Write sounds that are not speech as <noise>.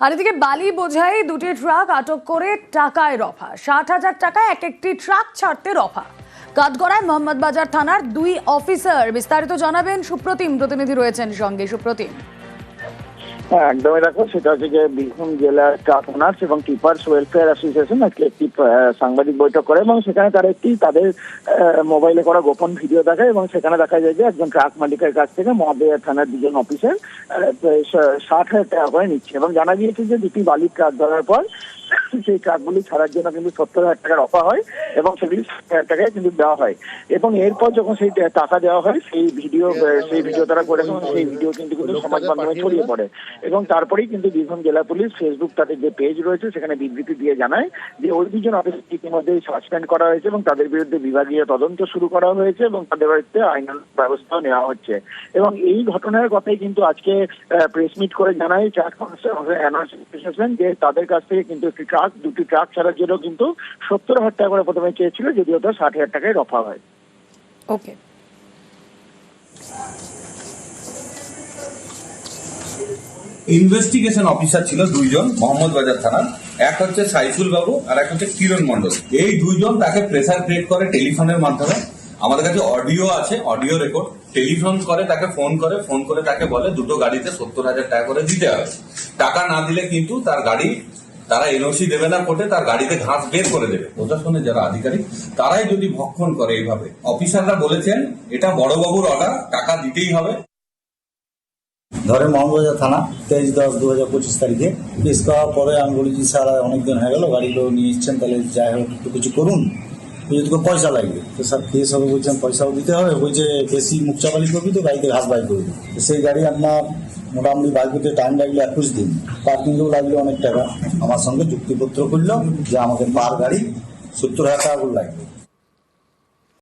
আর এদিকে বালি বোঝাই দুটি ট্রাক আটক করে টাকায় রফা। ষাট হাজার টাকায় এক একটি ট্রাক ছাড়তে রফা। কাঠগড়ায় মোহাম্মদ বাজার থানার দুই অফিসার। বিস্তারিত জানাবেন সুপ্রতিম। প্রতিনিধি রয়েছেন সঙ্গে। সুপ্রতিম। একদমই দেখো, সেটা হচ্ছে যে বীরভূম জেলার ট্রাক ওনার্স এবং টিপার্স ওয়েলফেয়ার অ্যাসোসিয়েশন আজকে একটি সাংবাদিক বৈঠক করে এবং সেখানে তারা একটি, তাদের মোবাইলে করা গোপন ভিডিও দেখায় এবং সেখানে দেখা যায় যে একজন ট্রাক মালিকের কাছ থেকে মহাদেয়া থানার দুজন অফিসার ষাট হাজার টাকা করে নিচ্ছে এবং জানা গিয়েছে যে দুটি বালির ট্রাক ধরার পর <laughs> সেই ট্রাকগুলি ছাড়ার জন্য কিন্তু সত্তর হাজার টাকার অফার হয় এবং সেগুলি হাজার টাকায় কিন্তু দেওয়া হয়। এবং এরপর যখন সেই টাকা দেওয়া হয় সেই ভিডিও সেই ভিডিও তারা করে সেই ভিডিও কিন্তু কিন্তু সমাজ মাধ্যমে ছড়িয়ে পড়ে। এবং তারপরেই কিন্তু বীরভূম জেলা পুলিশ ফেসবুক তাদের যে পেজ রয়েছে সেখানে বিবৃতি দিয়ে জানায় যে ওই দুজন অফিসার ইতিমধ্যে সাসপেন্ড করা হয়েছে এবং তাদের বিরুদ্ধে বিভাগীয় তদন্ত শুরু করা হয়েছে এবং তাদের বাড়িতে আইনানুগ ব্যবস্থাও নেওয়া হচ্ছে। এবং এই ঘটনার কথাই কিন্তু আজকে প্রেস মিট করে জানায় অ্যাসোসিয়েশন যে তাদের কাছ থেকে কিন্তু একটি ট্রাক দুটি ট্রাক ছাড়ার জন্য কিন্তু সত্তর হাজার টাকা করে প্রথমে চেয়েছিল যদিও তো ষাট হাজার টাকায় রফা হয়। ওকে ইনভেস্টিগেশন অফিসার ছিল দুইজন মোহাম্মদ বাজার থানার। এক হচ্ছে সাইফুল বাবু আর এক হচ্ছে কিরণ মন্ডল এই দুইজন তাকে প্রেসার ক্রিয়েট করে টেলিফোনের মাধ্যমে। আমাদের কাছে অডিও আছে অডিও রেকর্ড টেলিফোন করে তাকে ফোন করে ফোন করে তাকে বলে দুটো গাড়িতে সত্তর হাজার টাকা করে দিতে হবে। টাকা না দিলে কিন্তু তার গাড়ি তারা এনওসি দেবে না কোর্টে, তার গাড়িতে ঘাস বের করে দেবে। প্রশাসনের যারা আধিকারিক, তারাই যদি ভক্ষণ করে এইভাবে। অফিসাররা বলেছেন, এটা বড়বাবুর অর্ডার টাকা দিতেই হবে। ধরে মোহাম্মদবাজার থানা, তেইশ দশ দু হাজার পঁচিশ তারিখে। কেস করার পরে আমি বলি যে স্যার অনেকদিন হয়ে গেল গাড়িগুলো নিয়ে এসছেন, তাহলে যাই হোক, একটু কিছু করুন। যদি তো পয়সা লাগবে। তো স্যার, কেস হবে বলছেন, পয়সাও দিতে হবে। বলছে বেশি মুখ চাপালি করবি তো, গাড়িতে ঘাস বাই করবি সেই গাড়ি আপনার মোটামুটি বাইক করতে টাইম লাগল একুশ দিন। পার্কিংয়েও লাগল অনেক টাকা। আমার সঙ্গে চুক্তিপত্র করল যে আমাকে পার গাড়ি সত্তর হাজার টাকা করে লাগবে।